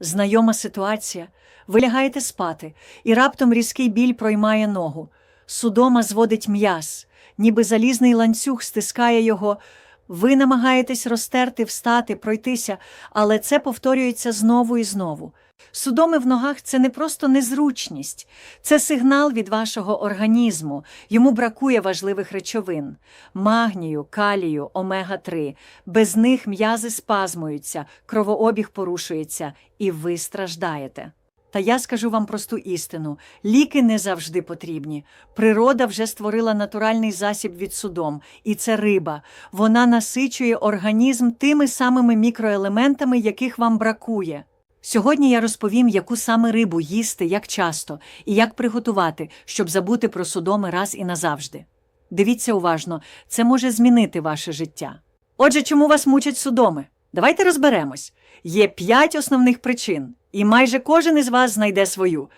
Знайома ситуація. Ви лягаєте спати, і раптом різкий біль проймає ногу. Судома зводить м'яз, ніби залізний ланцюг стискає його. Ви намагаєтесь розтерти, встати, пройтися, але це повторюється знову і знову. Судоми в ногах це не просто незручність, це сигнал від вашого організму. Йому бракує важливих речовин магнію, калію, омега-3. Без них м'язи спазмуються, кровообіг порушується, і ви страждаєте. Та я скажу вам просту істину: ліки не завжди потрібні. Природа вже створила натуральний засіб від судом, і це риба. Вона насичує організм тими самими мікроелементами, яких вам бракує. Сьогодні я розповім, яку саме рибу їсти, як часто і як приготувати, щоб забути про судоми раз і назавжди. Дивіться уважно, це може змінити ваше життя. Отже, чому вас мучать судоми? Давайте розберемось. Є п'ять основних причин, і майже кожен із вас знайде свою.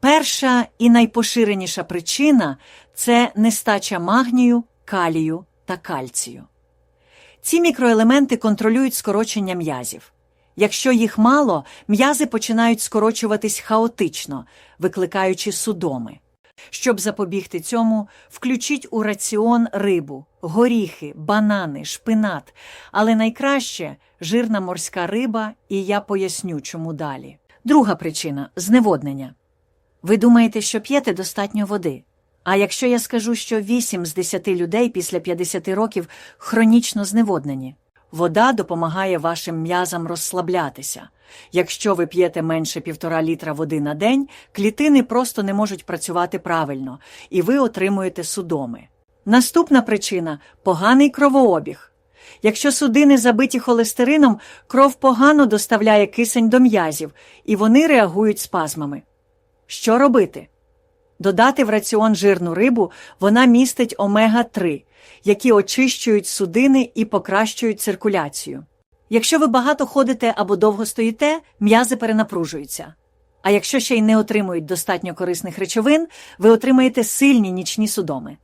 Перша і найпоширеніша причина це нестача магнію, калію та кальцію. Ці мікроелементи контролюють скорочення м'язів. Якщо їх мало, м'язи починають скорочуватись хаотично, викликаючи судоми. Щоб запобігти цьому, включіть у раціон рибу, горіхи, банани, шпинат, але найкраще жирна морська риба, і я поясню, чому далі. Друга причина зневоднення. Ви думаєте, що п'єте достатньо води. А якщо я скажу, що 8 з 10 людей після 50 років хронічно зневоднені, вода допомагає вашим м'язам розслаблятися. Якщо ви п'єте менше півтора літра води на день, клітини просто не можуть працювати правильно, і ви отримуєте судоми. Наступна причина поганий кровообіг. Якщо судини забиті холестерином, кров погано доставляє кисень до м'язів, і вони реагують спазмами. Що робити? Додати в раціон жирну рибу вона містить омега-3, які очищують судини і покращують циркуляцію. Якщо ви багато ходите або довго стоїте, м'язи перенапружуються. А якщо ще й не отримують достатньо корисних речовин, ви отримаєте сильні нічні судоми.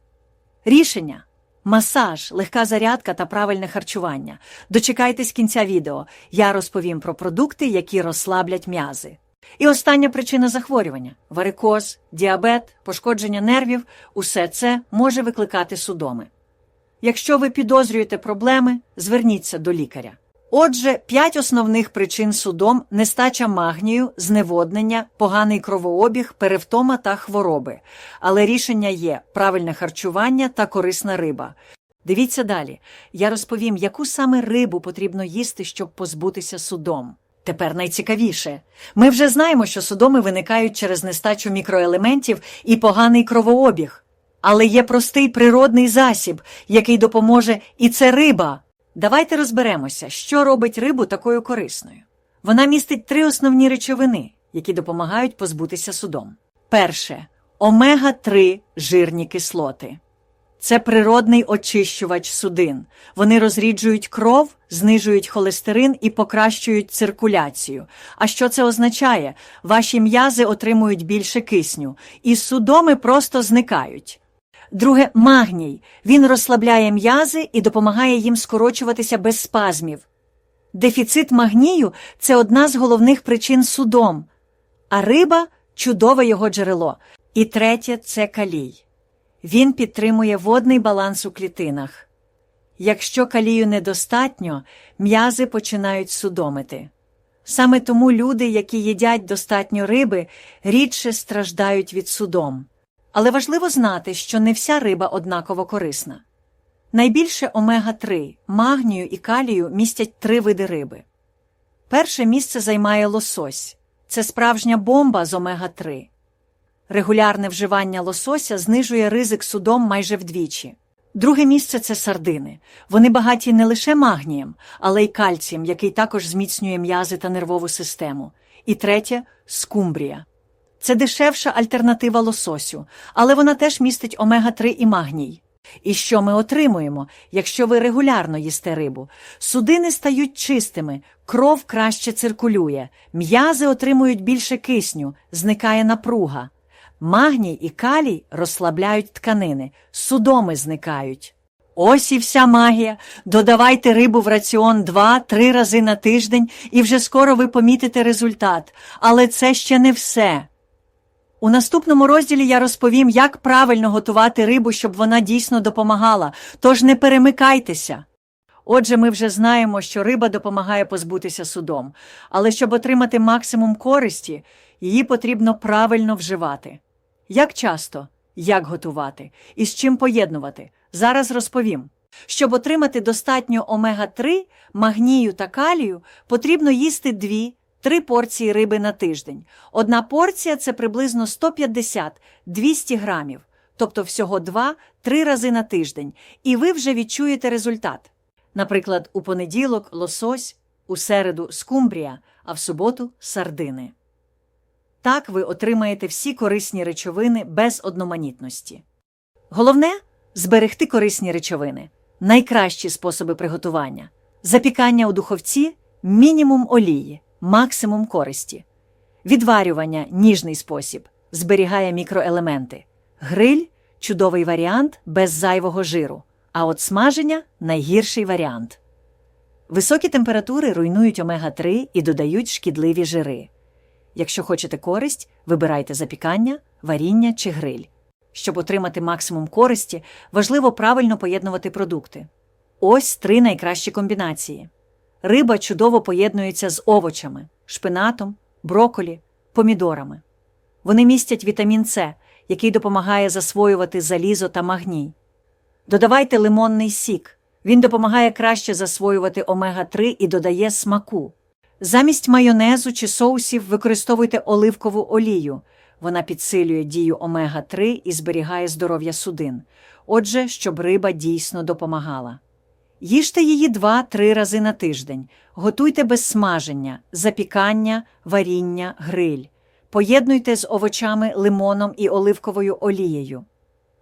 Рішення масаж, легка зарядка та правильне харчування. Дочекайтесь кінця відео. Я розповім про продукти, які розслаблять м'язи. І остання причина захворювання варикоз, діабет, пошкодження нервів усе це може викликати судоми. Якщо ви підозрюєте проблеми, зверніться до лікаря. Отже, п'ять основних причин судом нестача магнію, зневоднення, поганий кровообіг, перевтома та хвороби. Але рішення є правильне харчування та корисна риба. Дивіться далі. Я розповім, яку саме рибу потрібно їсти, щоб позбутися судом. Тепер найцікавіше. Ми вже знаємо, що судоми виникають через нестачу мікроелементів і поганий кровообіг. Але є простий природний засіб, який допоможе, і це риба. Давайте розберемося, що робить рибу такою корисною. Вона містить три основні речовини, які допомагають позбутися судом. Перше омега-3 жирні кислоти. Це природний очищувач судин. Вони розріджують кров, знижують холестерин і покращують циркуляцію. А що це означає? Ваші м'язи отримують більше кисню, і судоми просто зникають. Друге магній. Він розслабляє м'язи і допомагає їм скорочуватися без спазмів. Дефіцит магнію це одна з головних причин судом, а риба чудове його джерело. І третє це калій. Він підтримує водний баланс у клітинах. Якщо калію недостатньо, м'язи починають судомити. Саме тому люди, які їдять достатньо риби, рідше страждають від судом. Але важливо знати, що не вся риба однаково корисна. Найбільше омега-3, магнію і калію містять три види риби. Перше місце займає лосось це справжня бомба з омега-3. Регулярне вживання лосося знижує ризик судом майже вдвічі. Друге місце це сардини. Вони багаті не лише магнієм, але й кальцієм, який також зміцнює м'язи та нервову систему. І третє скумбрія. Це дешевша альтернатива лососю, але вона теж містить омега-3 і магній. І що ми отримуємо, якщо ви регулярно їсте рибу? Судини стають чистими, кров краще циркулює, м'язи отримують більше кисню, зникає напруга. Магній і калій розслабляють тканини, судоми зникають. Ось і вся магія. Додавайте рибу в раціон 2-3 рази на тиждень, і вже скоро ви помітите результат. Але це ще не все. У наступному розділі я розповім, як правильно готувати рибу, щоб вона дійсно допомагала. Тож не перемикайтеся. Отже, ми вже знаємо, що риба допомагає позбутися судом, але щоб отримати максимум користі, її потрібно правильно вживати. Як часто, як готувати і з чим поєднувати, зараз розповім. Щоб отримати достатньо омега-3, магнію та калію, потрібно їсти 2-3 порції риби на тиждень. Одна порція це приблизно 150-200 грамів, тобто всього 2-3 рази на тиждень, і ви вже відчуєте результат. Наприклад, у понеділок лосось, у середу скумбрія, а в суботу сардини. Так ви отримаєте всі корисні речовини без одноманітності. Головне зберегти корисні речовини, найкращі способи приготування, запікання у духовці, мінімум олії, максимум користі, відварювання ніжний спосіб, зберігає мікроелементи, гриль чудовий варіант без зайвого жиру, а от смаження найгірший варіант. Високі температури руйнують омега-3 і додають шкідливі жири. Якщо хочете користь, вибирайте запікання, варіння чи гриль. Щоб отримати максимум користі, важливо правильно поєднувати продукти. Ось три найкращі комбінації. Риба чудово поєднується з овочами, шпинатом, броколі, помідорами. Вони містять вітамін С, який допомагає засвоювати залізо та магній. Додавайте лимонний сік. Він допомагає краще засвоювати омега-3 і додає смаку. Замість майонезу чи соусів використовуйте оливкову олію. Вона підсилює дію омега-3 і зберігає здоров'я судин. Отже, щоб риба дійсно допомагала. Їжте її 2-3 рази на тиждень. Готуйте без смаження, запікання, варіння, гриль. Поєднуйте з овочами, лимоном і оливковою олією.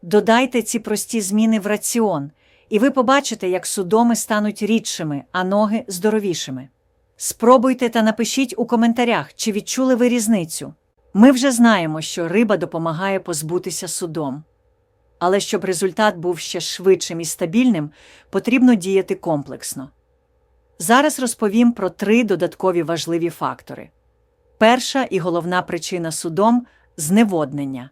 Додайте ці прості зміни в раціон, і ви побачите, як судоми стануть рідшими, а ноги здоровішими. Спробуйте та напишіть у коментарях, чи відчули ви різницю. Ми вже знаємо, що риба допомагає позбутися судом. Але щоб результат був ще швидшим і стабільним, потрібно діяти комплексно. Зараз розповім про три додаткові важливі фактори. Перша і головна причина судом зневоднення.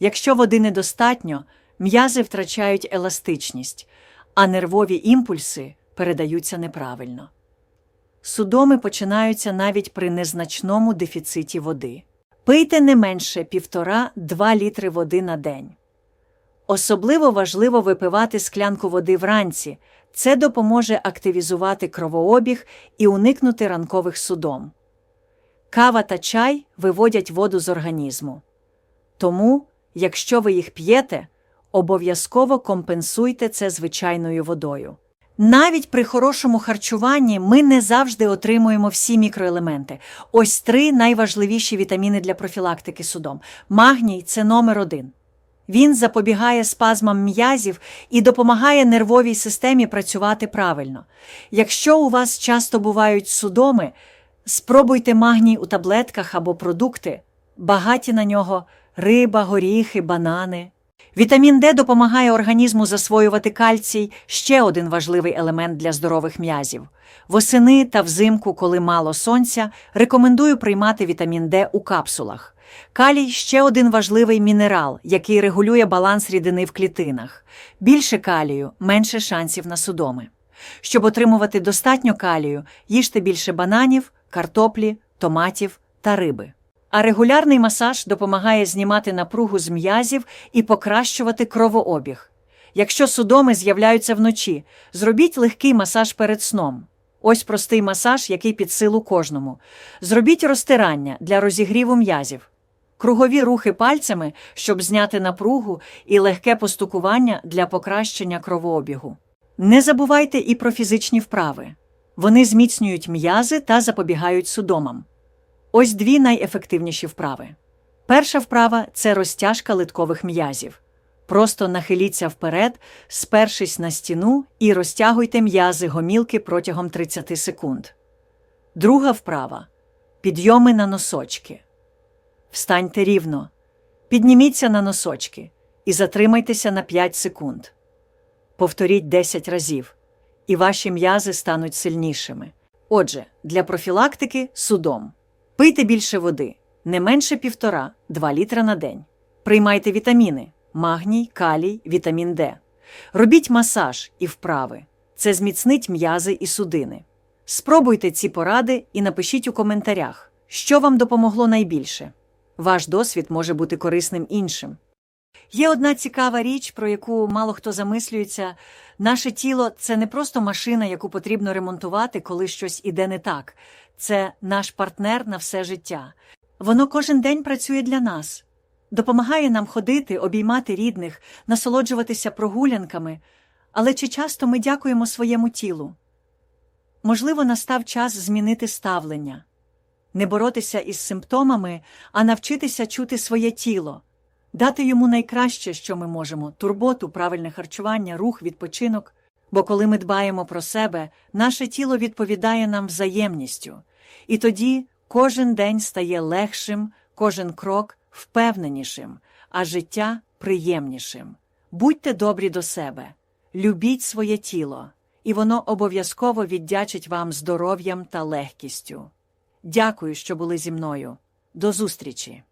Якщо води недостатньо, м'язи втрачають еластичність, а нервові імпульси передаються неправильно. Судоми починаються навіть при незначному дефіциті води. Пийте не менше 1,5-2 літри води на день. Особливо важливо випивати склянку води вранці. Це допоможе активізувати кровообіг і уникнути ранкових судом. Кава та чай виводять воду з організму. Тому, якщо ви їх п'єте, обов'язково компенсуйте це звичайною водою. Навіть при хорошому харчуванні ми не завжди отримуємо всі мікроелементи. Ось три найважливіші вітаміни для профілактики судом. Магній це номер один. Він запобігає спазмам м'язів і допомагає нервовій системі працювати правильно. Якщо у вас часто бувають судоми, спробуйте магній у таблетках або продукти, багаті на нього риба, горіхи, банани. Вітамін Д допомагає організму засвоювати кальцій ще один важливий елемент для здорових м'язів. Восени та взимку, коли мало сонця, рекомендую приймати вітамін Д у капсулах. Калій ще один важливий мінерал, який регулює баланс рідини в клітинах. Більше калію, менше шансів на судоми. Щоб отримувати достатньо калію, їжте більше бананів, картоплі, томатів та риби. А регулярний масаж допомагає знімати напругу з м'язів і покращувати кровообіг. Якщо судоми з'являються вночі, зробіть легкий масаж перед сном. Ось простий масаж, який під силу кожному. Зробіть розтирання для розігріву м'язів, кругові рухи пальцями, щоб зняти напругу, і легке постукування для покращення кровообігу. Не забувайте і про фізичні вправи. Вони зміцнюють м'язи та запобігають судомам. Ось дві найефективніші вправи. Перша вправа це розтяжка литкових м'язів. Просто нахиліться вперед, спершись на стіну і розтягуйте м'язи гомілки протягом 30 секунд. Друга вправа підйоми на носочки. Встаньте рівно, підніміться на носочки і затримайтеся на 5 секунд. Повторіть 10 разів, і ваші м'язи стануть сильнішими. Отже, для профілактики судом. Пийте більше води, не менше 1,5-2 літра на день. Приймайте вітаміни магній, калій, вітамін Д. Робіть масаж і вправи. Це зміцнить м'язи і судини. Спробуйте ці поради і напишіть у коментарях, що вам допомогло найбільше. Ваш досвід може бути корисним іншим. Є одна цікава річ, про яку мало хто замислюється. Наше тіло це не просто машина, яку потрібно ремонтувати, коли щось іде не так. Це наш партнер на все життя. Воно кожен день працює для нас, допомагає нам ходити, обіймати рідних, насолоджуватися прогулянками. Але чи часто ми дякуємо своєму тілу? Можливо, настав час змінити ставлення, не боротися із симптомами, а навчитися чути своє тіло, дати йому найкраще, що ми можемо турботу, правильне харчування, рух, відпочинок. Бо коли ми дбаємо про себе, наше тіло відповідає нам взаємністю, і тоді кожен день стає легшим, кожен крок впевненішим, а життя приємнішим. Будьте добрі до себе, любіть своє тіло, і воно обов'язково віддячить вам здоров'ям та легкістю. Дякую, що були зі мною. До зустрічі!